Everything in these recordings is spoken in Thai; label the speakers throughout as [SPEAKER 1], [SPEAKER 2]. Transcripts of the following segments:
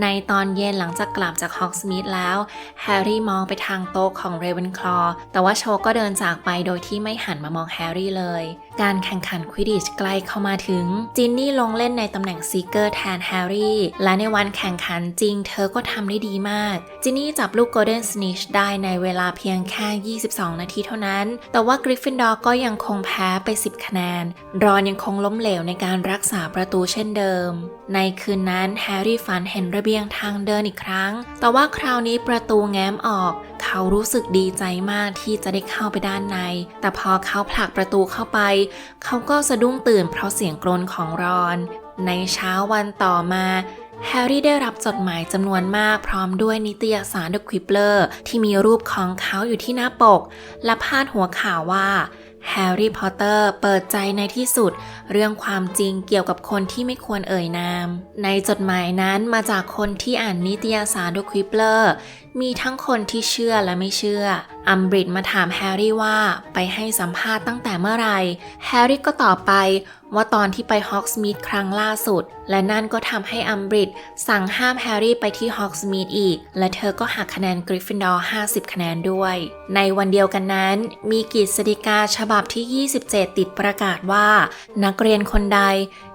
[SPEAKER 1] ในตอนเย็นหลังจากกลับจากฮอกสมิธแล้ว แฮร์รี่มองไปทางโต๊ะของเรเวนคลอแต่ว่าโชก็เดินจากไปโดยที่ไม่หันมามองแฮร์รี่เลย การแข่งขันควิดิชใกล้เข้ามาถึง จินนี่ลงเล่นในตำแหน่งซีเกอร์แทนแฮร์รี่ และในวันแข่งขันจริงเธอก็ทำได้ดีมาก จินนี่จับลูกโกลเด้นส n นชได้ในเวลาเพียงแค่ 22 นาทีเท่านั้น แต่ว่ากริฟฟินดอร์ก็ยังคงแพ้ไป 10 คะแนน รอนยังคงล้มเหลวในการรักษาประตูเช่นเดิม ในคืนนั้นแฮร์รี่ฝันเห็นระเบียงทางเดินอีกครั้ง แต่ว่าคราวนี้ประตูแง้มออก เขารู้สึกดีใจมากที่จะได้เข้าไปด้านใน แต่พอเขาผลักประตูเข้าไป เขาก็สะดุ้งตื่นเพราะเสียงกรนของรอน ในเช้าวันต่อมาแฮร์รี่ได้รับจดหมายจำนวนมากพร้อมด้วยนิตยสาร The Quibbler ที่มีรูปของเขาอยู่ที่หน้าปก และพาดหัวข่าวว่า แฮร์รี่พอตเตอร์เปิดใจในที่สุด เรื่องความจริงเกี่ยวกับคนที่ไม่ควรเอ่ยนาม ในจดหมายนั้นมาจากคนที่อ่านนิตยสารดูควิปเลอร์มีทั้งคนที่เชื่อและไม่เชื่อ อัมบริดมาถามแฮร์รี่ว่าไปให้สัมภาษณ์ตั้งแต่เมื่อไหร่ แฮร์รี่ก็ตอบไปว่าตอนที่ไปฮอกสมิธครั้งล่าสุด และนั่นก็ทำให้อัมบริดสั่งห้ามแฮร์รี่ไปที่ฮอกสมิธอีก และเธอก็หักคะแนนกริฟฟินดอร์ 50 คะแนนด้วย ในวันเดียวกันนั้น มีกฤษฎีกาฉบับที่ 27 ติดประกาศว่า นักเรียนคนใด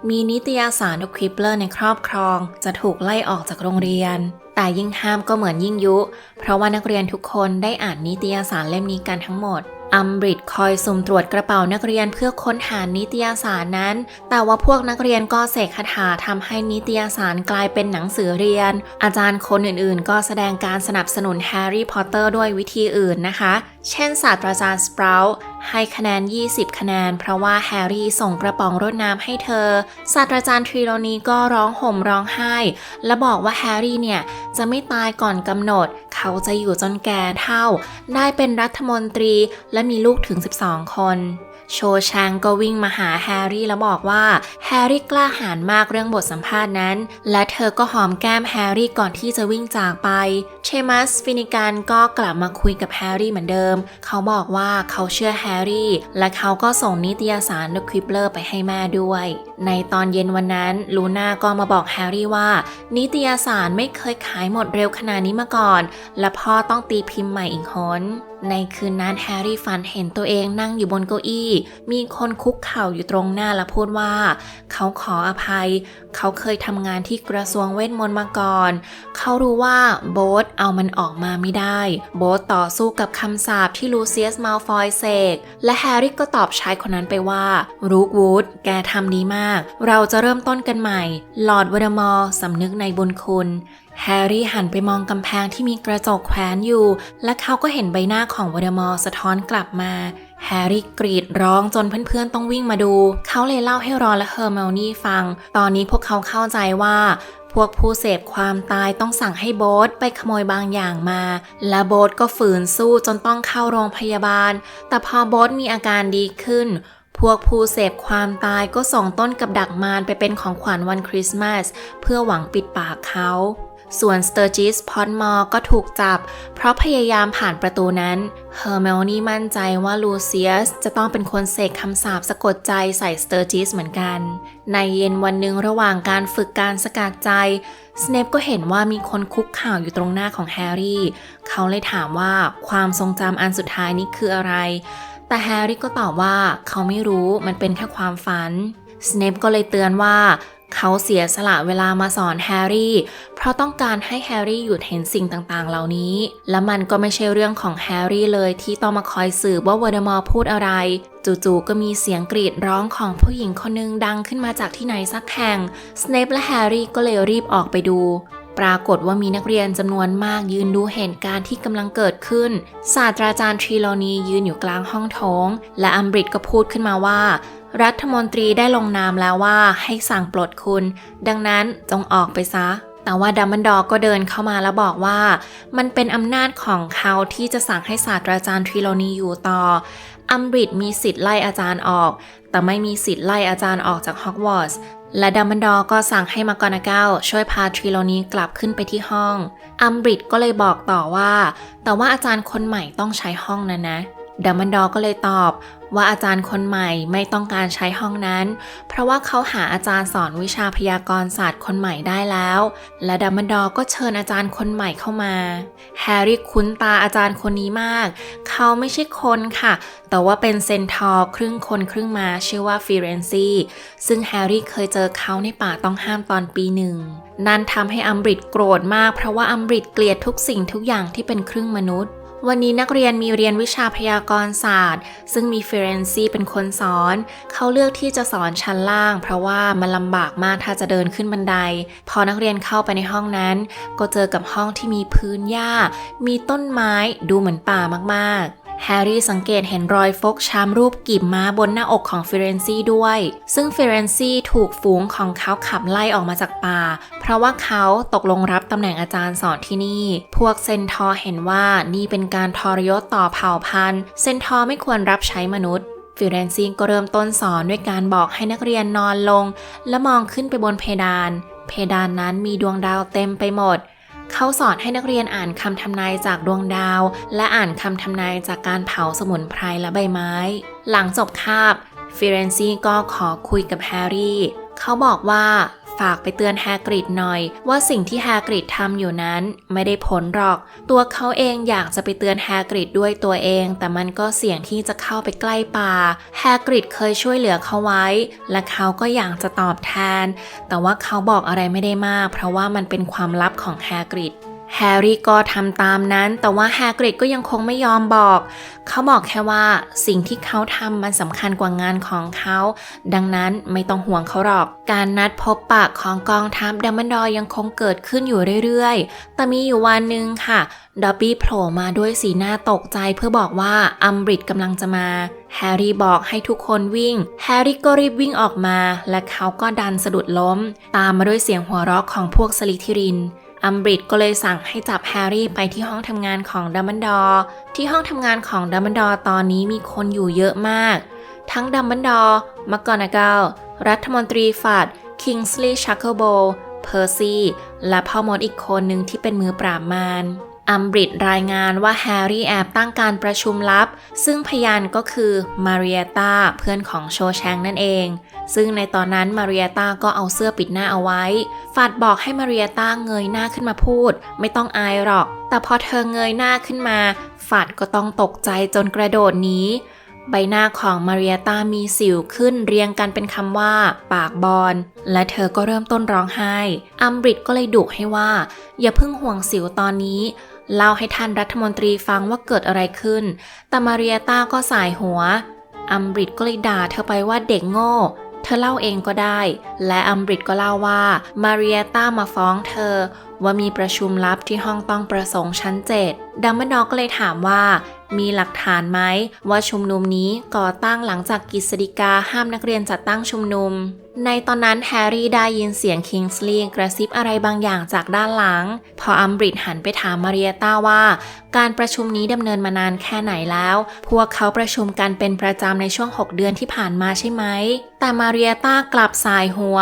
[SPEAKER 1] มีนิตยสาร The Quibbler ในครอบครอง จะถูกไล่ออกจากโรงเรียน แต่ยิ่งห้ามก็เหมือนยิ่งยุ เพราะว่านักเรียนทุกคนได้อ่านนิตยสารเล่มนี้กันทั้งหมดอัมบริดคอยสุ่มตรวจกระเป๋านักเรียนเพื่อค้นหานิตยสารนั้น แต่ว่าพวกนักเรียนก็เสกคาถาทำให้นิตยสารกลายเป็นหนังสือเรียน อาจารย์คนอื่นๆ ก็แสดงการสนับสนุนแฮร์รี่พอตเตอร์ด้วยวิธีอื่นนะคะ เช่นศาสตราจารย์สปราวให้คะแนน 20 คะแนน เพราะว่าแฮร์รี่ส่งกระป๋องรดน้ำให้เธอ ศาสตราจารย์ทรีโลนีก็ร้องห่มร้องไห้ และบอกว่าแฮร์รี่เนี่ย จะไม่ตายก่อนกำหนด เขาจะอยู่จนแก่เท่า ได้เป็นรัฐมนตรีและมีลูกถึง 12 คนโชชางก็วิ่งมาหาแฮร์รี่แล้วบอกว่าแฮร์รี่กล้าหาญมากเรื่องบทสัมภาษณ์นั้น และเธอก็หอมแก้มแฮร์รี่ก่อนที่จะวิ่งจากไป เชมัสฟินิกันก็กลับมาคุยกับแฮร์รี่เหมือนเดิมเขาบอกว่าเขาเชื่อแฮร์รี่ และเขาก็ส่งนิตยสาร The Quibbler ไปให้แม่ด้วย ในตอนเย็นวันนั้นลูน่าก็มาบอกแฮร์รี่ว่า นิตยสารไม่เคยขายหมดเร็วขนาดนี้มาก่อน และพ่อต้องตีพิมพ์ใหม่อีกหนในคืนนั้นแฮร์รี่ฝันเห็นตัวเองนั่งอยู่บนเก้าอี้ มีคนคุกเข่าอยู่ตรงหน้าและพูดว่า เขาขออภัย เขาเคยทำงานที่กระทรวงเวทมนต์มาก่อน เขารู้ว่าโบ๊ทเอามันออกมาไม่ได้ โบ๊ทต่อสู้กับคำสาปที่ลูเซียสมาลฟอยเสก และแฮร์รี่ก็ตอบชายคนนั้นไปว่า รูกวูด แกทำดีมาก เราจะเริ่มต้นกันใหม่ ลอร์ดวอดมอร์สำนึกในบุญคุณ แฮร์รี่หันไปมองกำแพงที่มีกระจกแขวนอยู่ และเขาก็เห็นใบหน้าของวอดมอร์สะท้อนกลับมา แฮร์รี่กรีดร้องจนเพื่อนๆต้องวิ่งมาดู เขาเลยเล่าให้รอนและเฮอร์เมลนี่ฟัง ตอนนี้พวกเขาเข้าใจว่าพวกผู้เสพความตายต้องสั่งให้โบ๊ทไปขโมยบางอย่างมา และโบ๊ทก็ฝืนสู้จนต้องเข้าโรงพยาบาล แต่พอโบ๊ทมีอาการดีขึ้น พวกผู้เสพความตายก็ส่งต้นกับดักมารไปเป็นของขวัญวันคริสต์มาสเพื่อหวังปิดปากเขา ส่วนสเตอร์จิสพอตมอร์ก็ถูกจับ เพราะพยายามผ่านประตูนั้นเฮอร์เมลนี่มั่นใจว่าลูเซียสจะต้องเป็นคนเสกคำสาปสะกดใจใส่สเตอร์จิสเหมือนกัน ในเย็นวันหนึ่งระหว่างการฝึกการสกัดใจสเนปก็เห็นว่ามีคนคุกข่าวอยู่ตรงหน้าของแฮร์รี่ เขาเลยถามว่าความทรงจำอันสุดท้ายนี้คืออะไร แต่แฮร์รี่ก็ตอบว่าเขาไม่รู้มันเป็นแค่ความฝันสเนปก็เลยเตือนว่า เขาเสียสละเวลามาสอนแฮร์รี่ เพราะต้องการให้แฮร์รี่หยุดเห็นสิ่งต่างๆ เหล่านี้ และมันก็ไม่ใช่เรื่องของแฮร์รี่เลยที่ต้องมาคอยสืบว่าวอดมอร์พูดอะไร จู่ๆก็มีเสียงกรีดร้องของผู้หญิงคนหนึงดังขึ้นมาจากที่ไหนสักแห่งสเนปและแฮร์รี่ก็เลยรีบออกไปดูปรากฏว่ามีนักเรียนจำนวนมากยืนดูเหตุการณ์ที่กำลังเกิดขึ้น ศาสตราจารย์ทรีโลนียืนอยู่กลางห้องโถง และอัมบริดก็พูดขึ้นมาว่า รัฐมนตรีได้ลงนามแล้วว่าให้สั่งปลดคุณ ดังนั้นจงออกไปซะ แต่ว่าดัมเบิลดอร์ก็เดินเข้ามาแล้วบอกว่า มันเป็นอำนาจของเขาที่จะสั่งให้ศาสตราจารย์ทรีโลนีอยู่ต่อ อัมบริดมีสิทธิ์ไล่อาจารย์ออก แต่ไม่มีสิทธิ์ไล่อาจารย์ออกจากฮอกวอตส์และดัมเบิลดอร์ก็สั่งให้มากอนาเกลช่วยพาทริโลนีกลับขึ้นไปที่ห้อง อัมบริดก็เลยบอกต่อว่า แต่ว่าอาจารย์คนใหม่ต้องใช้ห้องนั้นนะ ดัมเบิลดอร์ก็เลยตอบว่าอาจารย์คนใหม่ไม่ต้องการใช้ห้องนั้น เพราะว่าเขาหาอาจารย์สอนวิชาพยากรณศาสตร์คนใหม่ได้แล้ว และดัมเบิลดอร์ก็เชิญอาจารย์คนใหม่เข้ามา แฮร์รี่คุ้นตาอาจารย์คนนี้มาก เขาไม่ใช่คนค่ะ แต่ว่าเป็นเซนทอร์ครึ่งคนครึ่งมาชื่อว่าฟิเรนซีซึ่งแฮร์รี่เคยเจอเขาในป่าต้องห้ามตอนปีหนึ่ง นั่นทำให้อัมบริดโกรธมาก เพราะว่าอัมบริดเกลียดทุกสิ่งทุกอย่างที่เป็นครึ่งมนุษย์ วันนี้นักเรียนมีเรียนวิชาพยากรณ์ศาสตร์ ซึ่งมีเฟรนซีเป็นคนสอน เขาเลือกที่จะสอนชั้นล่าง เพราะว่ามันลำบากมากถ้าจะเดินขึ้นบันได พอนักเรียนเข้าไปในห้องนั้น ก็เจอกับห้องที่มีพื้นหญ้า มีต้นไม้ดูเหมือนป่ามากๆ แฮร์รี่สังเกตเห็นรอยฟกช้ำรูปกีบม้าบนหน้าอกของฟิเรนซีด้วย ซึ่งฟิเรนซีถูกฝูงของเขาขับไล่ออกมาจากป่า เพราะว่าเขาตกลงรับตำแหน่งอาจารย์สอนที่นี่ พวกเซนทอร์เห็นว่านี่เป็นการทรยศต่อเผ่าพันธุ์ เซนทอร์ไม่ควรรับใช้มนุษย์ฟิเรนซีก็เริ่มต้นสอนด้วยการบอกให้นักเรียนนอนลง และมองขึ้นไปบนเพดาน เพดานนั้นมีดวงดาวเต็มไปหมด เขาสอนให้นักเรียนอ่านคำทำนายจากดวงดาว และอ่านคำทำนายจากการเผาสมุนไพรและใบไม้ หลังจบคาบฟิเรนซีก็ขอคุยกับแฮร์รี่ เขาบอกว่า ฝากไปเตือนแฮกริดหน่อย ว่าสิ่งที่แฮกริดทำอยู่นั้นไม่ได้ผลหรอก ตัวเขาเองอยากจะไปเตือนแฮกริดด้วยตัวเอง แต่มันก็เสี่ยงที่จะเข้าไปใกล้ป่าแฮกริดเคยช่วยเหลือเขาไว้ และเขาก็อยากจะตอบแทน แต่ว่าเขาบอกอะไรไม่ได้มาก เพราะว่ามันเป็นความลับของแฮกริด แฮร์รี่ก็ทำตามนั้น แต่ว่าแฮกริดก็ยังคงไม่ยอมบอก เขาบอกแค่ว่าสิ่งที่เขาทำมันสำคัญกว่างานของเขา ดังนั้นไม่ต้องห่วงเขาหรอก การนัดพบปะของกองทัพดัมเบิลดอยังคงเกิดขึ้นอยู่เรื่อยๆ แต่มีอยู่วันหนึ่งค่ะดอบบี้โผล่มาด้วยสีหน้าตกใจเพื่อบอกว่าอัมบริดกำลังจะมาแฮร์รี่บอกให้ทุกคนวิ่ง แฮร์รี่ก็รีบวิ่งออกมา และเขาก็ดันสะดุดล้ม ตามมาด้วยเสียงหัวเราะของพวกสลิธิริน อัมบริดก็เลยสั่งให้จับแฮร์รี่ไปที่ห้องทำงานของดัมเบิลดอร์ที่ห้องทำงานของดัมเบิลดอร์ตอนนี้มีคนอยู่เยอะมาก ทั้งดัมเบิลดอร์มักกอนาเกลรัฐมนตรีฝัดคิงส์ลีย์ชักเกิลโบเพอร์ซี่ และพ่อมดอีกคนหนึ่งที่เป็นมือปราบมาร อัมบริดรายงานว่าแฮร์รี่แอบตั้งการประชุมลับ ซึ่งพยานก็คือมาริเอตาเพื่อนของโชแชงนั่นเอง ซึ่งในตอนนั้นมาริเอตาก็เอาเสื้อปิดหน้าเอาไว้ ฟาดบอกให้มาริเอตาเงยหน้าขึ้นมาพูด ไม่ต้องอายหรอก แต่พอเธอเงยหน้าขึ้นมา ฟาดก็ต้องตกใจจนกระโดดหนีใบหน้าของมาริเอตามีสิวขึ้นเรียงกันเป็นคำว่า ปากบอลและเธอก็เริ่มต้นร้องไห้ อัมบริดก็เลยดุให้ว่า อย่าเพิ่งห่วงสิวตอนนี้ เล่าให้ท่านรัฐมนตรีฟังว่าเกิดอะไรขึ้น แต่มาริเอตาก็สายหัว อัมบริดก็เลยด่าเธอไปว่าเด็กโง่ เธอเล่าเองก็ได้ และอัมบริดก็เล่าว่ามาริเอตามาฟ้องเธอ ว่ามีประชุมลับที่ห้องต้องประสงค์ชั้นเจ็ดดัมเบิลดอร์ก็เลยถามว่า มีหลักฐานไหมว่าชุมนุมนี้ก่อตั้งหลังจากกฤษฎีกาห้ามนักเรียนจัดตั้งชุมนุม ในตอนนั้นแฮร์รี่ได้ยินเสียงคิงส์ลีย์กระซิบอะไรบางอย่างจากด้านหลัง พออัมบริดหันไปถามมาริเอตาว่า การประชุมนี้ดำเนินมานานแค่ไหนแล้ว พวกเขาประชุมกันเป็นประจำในช่วง 6 เดือนที่ผ่านมาใช่ไหม แต่มาริเอตากลับสายหัว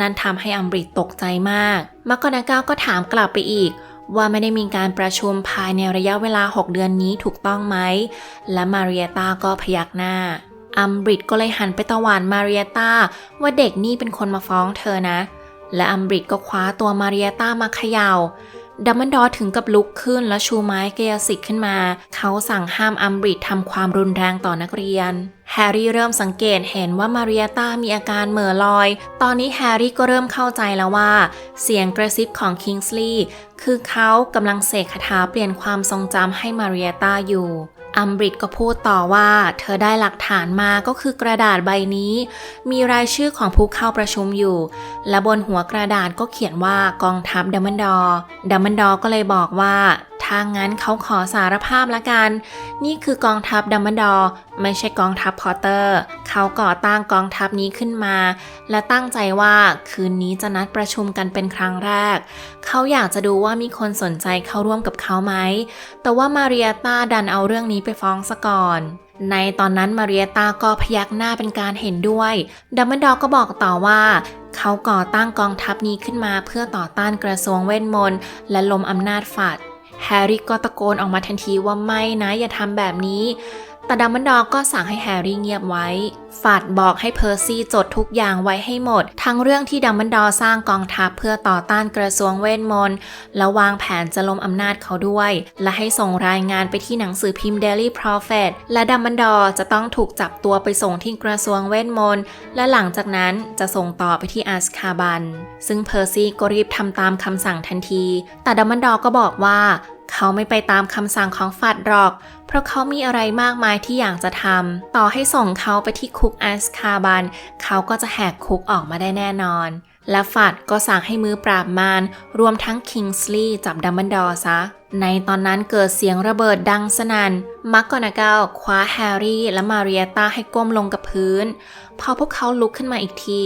[SPEAKER 1] นั่นทำให้อัมบริดตกใจมากมักกอนาเกลก็ถามกลับไปอีก ว่าไม่ได้มีการประชุมภายในระยะเวลา 6 เดือนนี้ถูกต้องไหม และมาริเอตาก็พยักหน้า อัมบริดก็เลยหันไปตะหวานมาริเอตาว่าเด็กนี่เป็นคนมาฟ้องเธอนะ และอัมบริดก็คว้าตัวมาริเอตามาเขยา่าดัมเบิลดอร์ถึงกับลุกขึ้นและชูไม้เกยสิทธิ์ขึ้นมา เขาสั่งห้ามอัมบริดทำความรุนแรงต่อนักเรียน แฮร์รี่เริ่มสังเกตเห็นว่ามาริเอตามีอาการเหม่อลอย ตอนนี้แฮร์รี่ก็เริ่มเข้าใจแล้วว่า เสียงกระซิบของคิงส์ลีย์คือเขากำลังเสกคาถาเปลี่ยนความทรงจำให้มาริเอตาอยู่ อัมบริดก็พูดต่อว่า เธอได้หลักฐานมาก็คือกระดาษใบนี้ มีรายชื่อของผู้เข้าประชุมอยู่ และบนหัวกระดาษก็เขียนว่ากองทัพดัมเบิลดอร์ดัมเบิลดอร์ก็เลยบอกว่าถ้างั้นเขาขอสารภาพละกัน นี่คือกองทัพดัมเบิลดอร์ไม่ใช่กองทัพพอตเตอร์ เขาก่อตั้งกองทัพนี้ขึ้นมา และตั้งใจว่าคืนนี้จะนัดประชุมกันเป็นครั้งแรก เขาอยากจะดูว่ามีคนสนใจเข้าร่วมกับเขาไหม แต่ว่ามาเริเอตาดันเอาเรื่องนี้ไปฟ้องซะก่อน ในตอนนั้นมาริเอตาก็พยักหน้าเป็นการเห็นด้วย ดัมเบิลดอร์ก็บอกต่อว่า เขาก่อตั้งกองทัพนี้ขึ้นมาเพื่อต่อต้านกระทรวงเวทมนต์และล้มอำนาจฝัดแฮร์รี่ก็ตะโกนออกมาทันทีว่าไม่นะอย่าทำแบบนี้ แต่ดัมเบิลดอร์ก็สั่งให้แฮร์รี่เงียบไว้ ฝาดบอกให้เพอร์ซี่จดทุกอย่างไว้ให้หมด ทั้งเรื่องที่ดัมเบิลดอร์สร้างกองทัพเพื่อต่อต้านกระทรวงเวทมนต์ แล้ววางแผนจะล้มอำนาจเขาด้วย และให้ส่งรายงานไปที่หนังสือพิมพ์ Daily Prophet และดัมเบิลดอร์จะต้องถูกจับตัวไปส่งที่กระทรวงเวทมนต์ และหลังจากนั้นจะส่งต่อไปที่อาสคาบัน ซึ่งเพอร์ซี่ก็รีบทำตามคำสั่งทันที แต่ดัมเบิลดอร์ก็บอกว่า เขาไม่ไปตามคำสั่งของฟัดหรอก เพราะเขามีอะไรมากมายที่อยากจะทำ ต่อให้ส่งเขาไปที่คุกอาสคาบัน เขาก็จะแหกคุกออกมาได้แน่นอน และฟัดก็สั่งให้มือปราบมาร รวมทั้งคิงส์ลีย์จับดัมเบิลดอร์ซะ ในตอนนั้นเกิดเสียงระเบิดดังสนัน่น มักกอนาเกลคว้าแฮร์รี่และมาเรียตาให้ก้มลงกับพื้น พอพวกเขาลุกขึ้นมาอีกที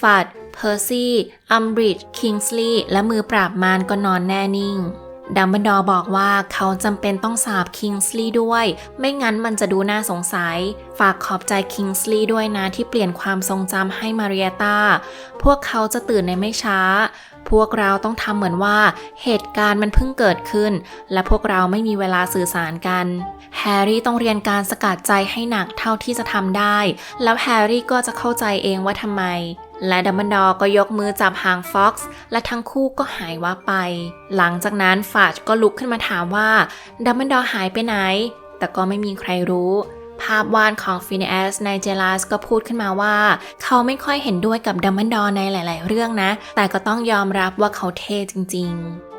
[SPEAKER 1] ฟัดเพอร์ซี่ อัมบริด คิงส์ลีย์ และมือปราบมารก็นอนแน่นิ่ง ดัมเบิลดอร์บอกว่าเขาจำเป็นต้องสาบคิงส์ลีย์ด้วย ไม่งั้นมันจะดูน่าสงสัย ฝากขอบใจคิงส์ลีย์ด้วยนะที่เปลี่ยนความทรงจำให้มาเรียตาพวกเขาจะตื่นในไม่ช้า พวกเราต้องทำเหมือนว่าเหตุการณ์มันเพิ่งเกิดขึ้น และพวกเราไม่มีเวลาสื่อสารกัน แฮร์รี่ต้องเรียนการสกัดใจให้หนักเท่าที่จะทำได้ แล้วแฮร์รี่ก็จะเข้าใจเองว่าทำไม และดัมเบิลดอร์ก็ยกมือจับหางฟ็อกซ์และทั้งคู่ก็หายวับไป หลังจากนั้นฟาจก็ลุกขึ้นมาถามว่าดัมเบิลดอร์หายไปไหน แต่ก็ไม่มีใครรู้ภาพวาดของฟินแอสในเจลาสก็พูดขึ้นมาว่า เขาไม่ค่อยเห็นด้วยกับดัมเบิลดอร์ในหลาย ๆ เรื่องนะ แต่ก็ต้องยอมรับว่าเขาเท่จริง ๆ